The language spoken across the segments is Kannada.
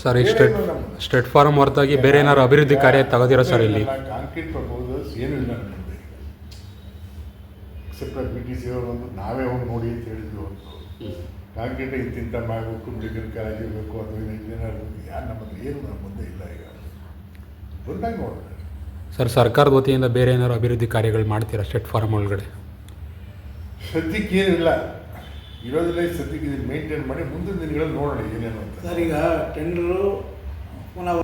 ಸರ್ ಈ ಸ್ಟೇಟ್ ಸ್ಟೇಟ್ ಫಾರಂ ಹೊರತಾಗಿ ಬೇರೆ ಏನಾದ್ರು ಅಭಿವೃದ್ಧಿ ಕಾರ್ಯ ತಗೋದಿರೋ ಸರ್ ಇಲ್ಲಿ? ಕಾಂಕ್ರೀಟ್ ಪ್ರಪೋಸಲ್ಸ್ ಏನೂ ಇಲ್ಲ ನಮ್ಮ ಮುಂದೆ ಎಕ್ಸೆಪ್ಟ್ ಬಿ ಟಿ ಸಿ ಅವರು ಒಂದು ನಾವೇ ಹೋಗಿ ನೋಡಿ ಅಂತ ಹೇಳಿದ್ವಿ ಹೊರತು ಕಾಂಕ್ರೀಟ್ ಇಂತಿಂತ ಮಾಡಬೇಕು ಮೆಡಿಕಲ್ ಕಾಲೇಜ್ ಇರಬೇಕು ಅದು ಇಂಜಿನಿಯರ್ ಯಾರು ನಮ್ಮ ಹತ್ರ ಏನು ನಮ್ಮ ಮುಂದೆ ಇಲ್ಲ ಈಗ. ಬಂದಾಗ ನೋಡೋಣ. ಸರ್ ಸರ್ಕಾರದ ವತಿಯಿಂದ ಬೇರೆ ಏನಾದ್ರು ಅಭಿವೃದ್ಧಿ ಕಾರ್ಯಗಳು ಮಾಡ್ತೀರಾ ಸ್ಟೇಟ್ ಫಾರಂ ಒಳಗಡೆ? ಸದ್ಯಕ್ಕೆ ಏನಿಲ್ಲ. ಇರೋದಿಲ್ಲ ಈ ಸದ್ಯಕ್ಕೆ ಇದನ್ನು ಮೇಂಟೈನ್ ಮಾಡಿ ಮುಂದಿನ ದಿನಗಳಲ್ಲಿ ನೋಡೋಣ ಏನೇನು ಅಂತ ಸರ್ ಈಗ ಟೆಂಡರು ಪುನಃ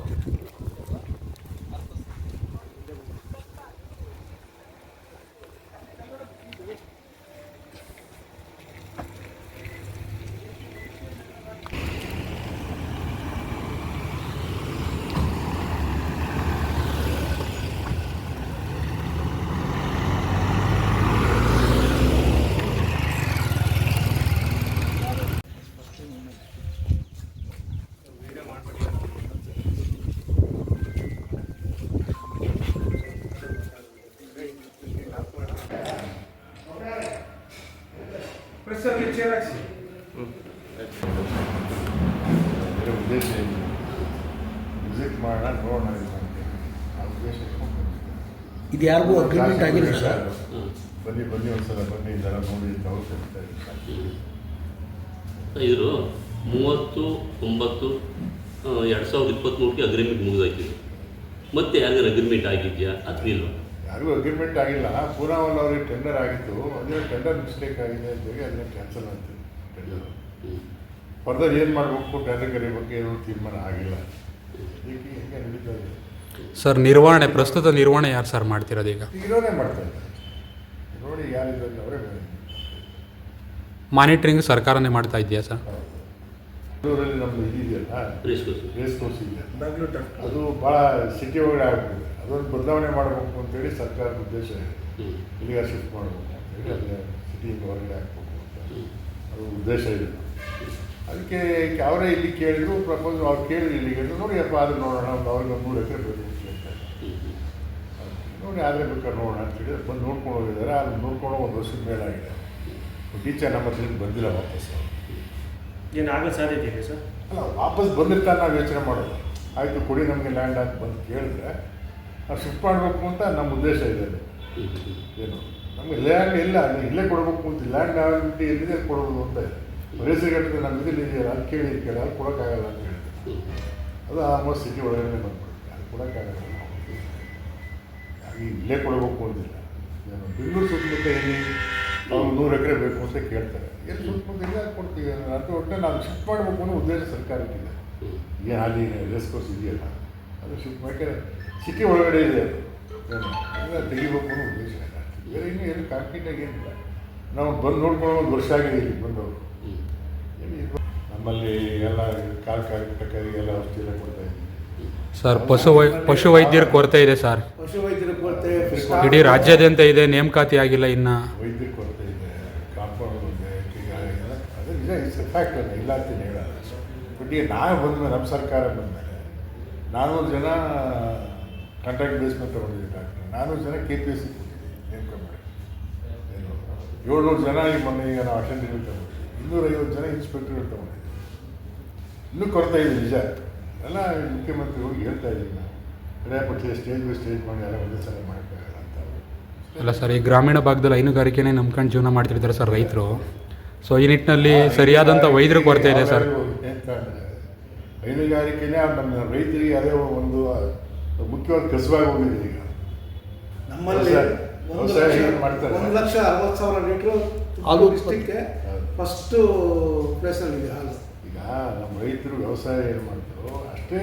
ಉದ್ದೇಶ ವಿಸಿಟ್ ಮಾಡೋಣ ನೋಡೋಣ ಇದು ಆ ಉದ್ದೇಶ ಯಾರಿಗೂ ಅಗ್ರಿಮೆಂಟ್ ಆಗಿಲ್ಲ ಸರ್. ಬನ್ನಿ ಬನ್ನಿ ಒಂದ್ಸಲ ಬನ್ನಿ ಇದೆಲ್ಲ ನೋಡಿ ಇದ್ರು ಮೂವತ್ತು ಒಂಬತ್ತು ಎರಡು ಸಾವಿರದ ಇಪ್ಪತ್ತ್ಮೂರಕ್ಕೆ ಅಗ್ರಿಮೆಂಟ್ ಮುಗಿದಾಕಿದ್ರು ಮತ್ತೆ ಯಾರಿಗಾರು ಅಗ್ರಿಮೆಂಟ್ ಆಗಿದೆಯಾ? ಅಥವಾ ಇಲ್ವಾ ಯಾರಿಗೂ ಅಗ್ರಿಮೆಂಟ್ ಆಗಿಲ್ಲ. ಪೂನಾವಲ್ ಅವ್ರಿಗೆ ಟೆಂಡರ್ ಆಗಿತ್ತು. ಅದೇ ಟೆಂಡರ್ ಮಿಸ್ಟೇಕ್ ಆಗಿದೆ ಅಂತ ಹೇಳಿ ಅದನ್ನ ಕ್ಯಾನ್ಸಲ್ ಆಯಿತು ಟೆಂಡರ್. ಫರ್ದರ್ ಏನು ಮಾಡಬೇಕು? ಟೆಂಡರ್ ಬಗ್ಗೆ ಏನು ತೀರ್ಮಾನ ಆಗಿಲ್ಲ. ಹೀಗೆ ಹಿಂಗೆ ನಡೀತಾ ಇದೆ? ಸರ್ ನಿರ್ವಹಣೆ ಪ್ರಸ್ತುತ ನಿರ್ವಹಣೆ ಯಾರು ಸರ್ ಮಾಡ್ತಿರೋದು ಈಗ? ನಿರ್ವಹಣೆ ಮಾಡ್ತಾ ಇದ್ದಾರೆ. ನೋಡಿ ಯಾರಿದ್ದಾರೆ ಅವರೇ ಮಾನಿಟ್ರಿಂಗ್ ಸರ್ಕಾರನೇ ಮಾಡ್ತಾ ಇದೆಯಾ ಸರ್? ಬೆಂಗಳೂರಲ್ಲಿ ನಮ್ಮದು ಇದೆಯಲ್ಲ? ರೇಸ್ ಕೋರ್ಸ್ ರೇಸ್ ಕೋರ್ಸ್ ಇದೆ. ಬೆಂಗಳೂರು ಅದು ಭಾಳ ಸಿಟಿ ಒಳಗಡೆ ಆಗ್ಬಿಟ್ಟಿದೆ. ಅದೊಂದು ಬದಲಾವಣೆ ಮಾಡಬೇಕು ಅಂತೇಳಿ ಸರ್ಕಾರದ ಉದ್ದೇಶ ಇದೆ. ಇಲ್ಲಿಗೆ ಶಿಫ್ಟ್ ಮಾಡಬೇಕು ಅಂತೇಳಿ ಅದೇ ಸಿಟಿಯಿಂದ ಹೊರಗಡೆ ಹಾಕ್ಬೇಕು ಅಂತ ಅದು ಉದ್ದೇಶ ಇದೆ. ಅದಕ್ಕೆ ಅವರೇ ಇಲ್ಲಿ ಕೇಳಿದ್ರು ಪ್ರಪೋಸ್ ಅವ್ರು ಕೇಳಿದ್ರು ಇಲ್ಲಿಗೆ ಅಂತ ನೋಡಿ ಅಪ್ಪ ಆದ್ರೆ ನೋಡೋಣ ಒಂದು ಅವ್ರಿಗೆ ಒಂದು ಮೂರು ಎಕರೆ ಬೇಕು ಅಂತ ನೋಡಿ ಆದರೆ ಬೇಕಾದ್ರೆ ನೋಡೋಣ ಅಂತೇಳಿ ಬಂದು ನೋಡ್ಕೊಂಡು ಹೋಗಿದ್ದಾರೆ. ಅದು ನೋಡ್ಕೊಂಡು ಒಂದು ವರ್ಷದ ಮೇಲಾಗಿದೆ. ಟೀಚರ್ ನಮ್ಮ ಹತ್ರ ಬಂದಿಲ್ಲ ವಾಪಸ್. ಏನು ಆಗೋ ಸಾಧ್ಯತೆ ಇದೆ ಸರ್. ಅಲ್ಲ, ವಾಪಸ್ ಬಂದಿರ್ತಾರೆ ನಾವು ಯೋಚನೆ ಮಾಡೋದು. ಆಯಿತು, ಕೊಡಿ ನಮಗೆ ಲ್ಯಾಂಡ್ ಆಗಿ ಬಂದು ಕೇಳಿದ್ರೆ ನಾವು ಶಿಫ್ಟ್ ಮಾಡಬೇಕು ಅಂತ ನಮ್ಮ ಉದ್ದೇಶ ಇದೆ ಅದು. ಏನು? ನಮಗೆ ಲ್ಯಾಂಡ್ ಇಲ್ಲ, ನೀವು ಇಲ್ಲೇ ಕೊಡಬೇಕು ಅಂತ ಲ್ಯಾಂಡ್ ಆಗಿಬಿಟ್ಟು ಎಲ್ಲಿದೆ ಕೊಡೋದು ಅಂತ ರೇಸಿಗಟ್ಟದ ನಮ್ಮ ಇದ್ರಲ್ಲಿ ಇದೆಯಲ್ಲ ಅಲ್ಲಿ ಕೇಳಿ ಕೇಳಿ ಅಲ್ಲಿ ಕೊಡೋಕ್ಕಾಗಲ್ಲ ಅಂತ ಹೇಳಿದೆ ಅದು ಆಲ್ಮೋಸ್ಟ್ ಸಿಟಿ ಒಳಗಡೆ ಬಂದ್ಬಿಡುತ್ತೆ. ಅದು ಕೊಡೋಕ್ಕಾಗಲ್ಲ. ಇಲ್ಲೇ ಕೊಡಬೇಕು ಅಂತಿಲ್ಲ. ಏನು? ಬೆಂಗಳೂರು ಸುತ್ತಮುತ್ತ ಎಲ್ಲಿ? ಅವ್ರು ನೂರು ಎಕರೆ ಬೇಕು ಅಂತ ಕೇಳ್ತಾರೆ. ಎಲ್ಲಿ ಸ್ವಲ್ಪ ಇಲ್ಲ ಕೊಡ್ತೀವಿ ಅಂತ ಒಟ್ಟೆ ನಾವು ಶಿಫ್ಟ್ ಮಾಡಬೇಕು ಅನ್ನೋ ಉದ್ದೇಶ ಸರ್ಕಾರಕ್ಕಿದೆ ಈಗ ಅಲ್ಲಿ ರೇಸ್ ಕೋರ್ಸ್ ಇದೆಯಲ್ಲ ಅದು ಶಿಫ್ಟ್ ಯಾಕಂದರೆ ಸಿಟಿ ಒಳಗಡೆ ಇದೆ ಅದು. ತೆಗಿಬೇಕು ಅನ್ನೋ ಉದ್ದೇಶ ಇದೆ ಬೇರೆ ಇನ್ನೂ ಏನು ಕಾಂಕ್ರೀಟಾಗಿ ಏನಿಲ್ಲ. ನಾವು ಬಂದು ನೋಡ್ಕೊಂಡು ಒಂದು ವರ್ಷ ಆಗಿದೆ ಇಲ್ಲಿ ಬಂದವರು. ನಮ್ಮಲ್ಲಿ ಎಲ್ಲ ಕಾಲು ಔಷಧಿ ಎಲ್ಲ ಕೊಡ್ತಾ ಇದ್ದೀವಿ. ಸರ್ ಪಶು ವೈ ಪಶು ವೈದ್ಯರ ಕೊರತೆ ಇದೆ ಸರ್. ಪಶು ವೈದ್ಯರ ಕೊರತೆ ಇಡೀ ರಾಜ್ಯಾದ್ಯಂತ ಇದೆ ನೇಮಕಾತಿ ಆಗಿಲ್ಲ ಇನ್ನು. ವೈದ್ಯರ ಎಲ್ಲ ಅದು ನಿಜ ಇಟ್ಸ್ ಫ್ಯಾಕ್ಟ್ ಅಲ್ಲ, ಇಲ್ಲ ಅಂತ ಹೇಳಲ್ಲ ಬಟ್ ಈಗ ನಾನು ಬಂದ್ಮೇಲೆ ನಮ್ಮ ಸರ್ಕಾರ ಬಂದಮೇಲೆ ನಾನು ಜನ ಕಾಂಟ್ರಾಕ್ಟ್ ಬೇಸ್ ಮೇಲೆ ತೊಗೊಂಡಿದ್ದೀವಿ ಡಾಕ್ಟರ್ ನಾನು ಜನ ಕೆ ಪಿ ಎಸ್ ಸಿ ನೇಮಕ ಮಾಡಿ ಏಳ್ನೂರು ಜನ ಈಗ ಮೊನ್ನೆ ಈಗ ನಾವು ಅಟೆಂಡಿಂಗ್ ತಗೊಂಡಿದ್ದೀವಿ. ಇನ್ನೂರೈವತ್ತು ಜನ ಇನ್ಸ್ಪೆಕ್ಟರ್ಗಳು ತೊಗೊಂಡಿದ್ದೀವಿ. ಇನ್ನೂ ಕೊರತೆ ಇದೆ, ನಿಜ. ಎಲ್ಲ ಮುಖ್ಯಮಂತ್ರಿಗಳು ಹೇಳ್ತಾ ಇದ್ದೀವಿ ನಾವು. ಕಡೆಪಕ್ಷ ಸ್ಟೇಜ್ ಬೈ ಸ್ಟೇಜ್ ಮಾಡಿ, ಎಲ್ಲ ಒಂದೇ ಸಲ ಅಲ್ಲ ಸರ್ ಈ ಗ್ರಾಮೀಣ ಭಾಗದಲ್ಲಿ ಹೈನುಗಾರಿಕೆನೇ ನಂಬ್ಕೊಂಡು ಜೀವನ ಮಾಡ್ತಿರ್ತಾರೆ ಸರ್ ರೈತರು ಸೊ ಈ ನಿಟ್ಟಿನಲ್ಲಿ ಸರಿಯಾದಂಥ ವೈದ್ಯರು ಕೊರತೆ ಇದೆ ಸರ್ ಹೈನುಗಾರಿಕೆನೇ ನಮ್ಮ ರೈತರಿಗೆ ಅದೇ ಒಂದು ಮುಖ್ಯವಾದ ಕಸವಾಗಿ ಹೋಗಿದೆ ಈಗ ನಮ್ಮಲ್ಲಿ ವ್ಯವಸಾಯ- ಒಂದು ಲಕ್ಷ ಮಾಡ್ತಾರೆ? ಒಂದು ಲಕ್ಷ ಅರವತ್ತು ಸಾವಿರ ಲೀಟ್ರು ಹಾಲು ಡಿಸ್ಟಿಕ್ಗೆ. ಫಸ್ಟು ಪ್ಲೇಸಲ್ಲಿದೆ ಹಾಲು ಈಗ ನಮ್ಮ ರೈತರು ವ್ಯವಸಾಯ ಏನು ಮಾಡ್ತಾರೋ ಅಷ್ಟೇ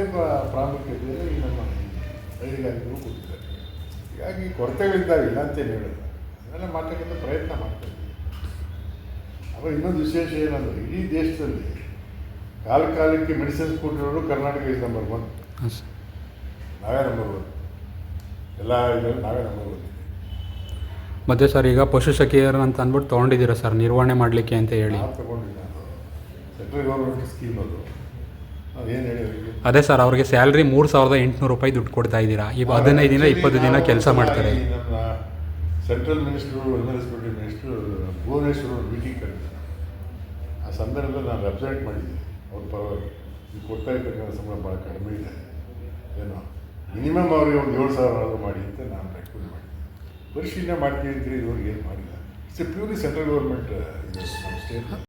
ಪ್ರಾಮುಖ್ಯತೆ ನಮ್ಮ ಹೈನುಗಾರಿಕೆ ಕೊಟ್ಟಿದ್ದಾರೆ ಹೀಗಾಗಿ ಕೊರತೆಗಳಿದ್ದಾವೆ ಇಲ್ಲ ಅಂತೇನು ಹೇಳೋದು. ಅದನ್ನೆಲ್ಲ ಮಾಡ್ತಕ್ಕಂಥ ಪ್ರಯತ್ನ ಮಾಡ್ತಾ ಇದ್ದೀವಿ. ಆಮೇಲೆ ಇನ್ನೊಂದು ವಿಶೇಷ ಏನಂದ್ರೆ ಇಡೀ ದೇಶದಲ್ಲಿ ಕಾಲ ಕಾಲಕ್ಕೆ ಮೆಡಿಸಿನ್ಸ್ ಕೊಟ್ಟಿರೋರು ಕರ್ನಾಟಕ ಇಸ್ ನಂಬರ್ ಒನ್. ನಾವೇ ನಂಬರ್ ಒನ್ ಎಲ್ಲ ಇದರಲ್ಲಿ ನಾವೇ ನಂಬರ್ ಒನ್ ಮತ್ತೆ ಸರ್ ಈಗ ಪಶು ಸಖಿಯರ್ ಅಂತ ಅಂದ್ಬಿಟ್ಟು ತೊಗೊಂಡಿದ್ದೀರಾ ಸರ್ ನಿರ್ವಹಣೆ ಮಾಡಲಿಕ್ಕೆ ಅಂತ ಹೇಳಿ? ತಗೊಂಡಿಲ್ಲ. ಅದು ಸೆಂಟ್ರಲ್ ಗೌರ್ಮೆಂಟ್ ಸ್ಕೀಮ್ ಅದು. ಅದೇ ಸರ್ ಅವ್ರಿಗೆ ಸ್ಯಾಲ್ರಿ ಮೂರು ಸಾವಿರದ ಎಂಟುನೂರು ರೂಪಾಯಿ ದುಡ್ಡು ಕೊಡ್ತಾ ಇದ್ದೀರಾ. ಈಗ ಹದಿನೈದು ದಿನ ಇಪ್ಪತ್ತು ದಿನ ಕೆಲಸ ಮಾಡ್ತಾರೆ. ನಮ್ಮ central minister administrative minister Bhubaneswar meeting ಕರೆದಿದ್ದಾರೆ ಆ ಸಂದರ್ಭದಲ್ಲಿ ನಾನು ರೆಪ್ರೆಸೆಂಟ್ ಮಾಡಿದ್ದೀನಿ. ಅವ್ರ ಪರವಾಗಿ ಈಗ ಕೊಡ್ತಾ ಇರ್ತಕ್ಕಂಥ ಸಂಬಳ ಭಾಳ ಕಡಿಮೆ ಇದೆ. ಏನೋ ಮಿನಿಮಮ್ ಅವ್ರಿಗೆ ಒಂದು ಏಳು ಸಾವಿರ ಆದರೂ ಮಾಡಿ ಅಂತ ನಾನು ರೆಕಮೆಂಡ್ ಮಾಡಿ ಪರಿಶೀಲನೆ ಮಾಡ್ತೀನಿ ಅಂತ ಇವ್ರಿಗೆ ಏನು ಮಾಡಿಲ್ಲ. It's a purely central government ಇದೆ ನಮ್ಮ ಸ್ಟೇಟ್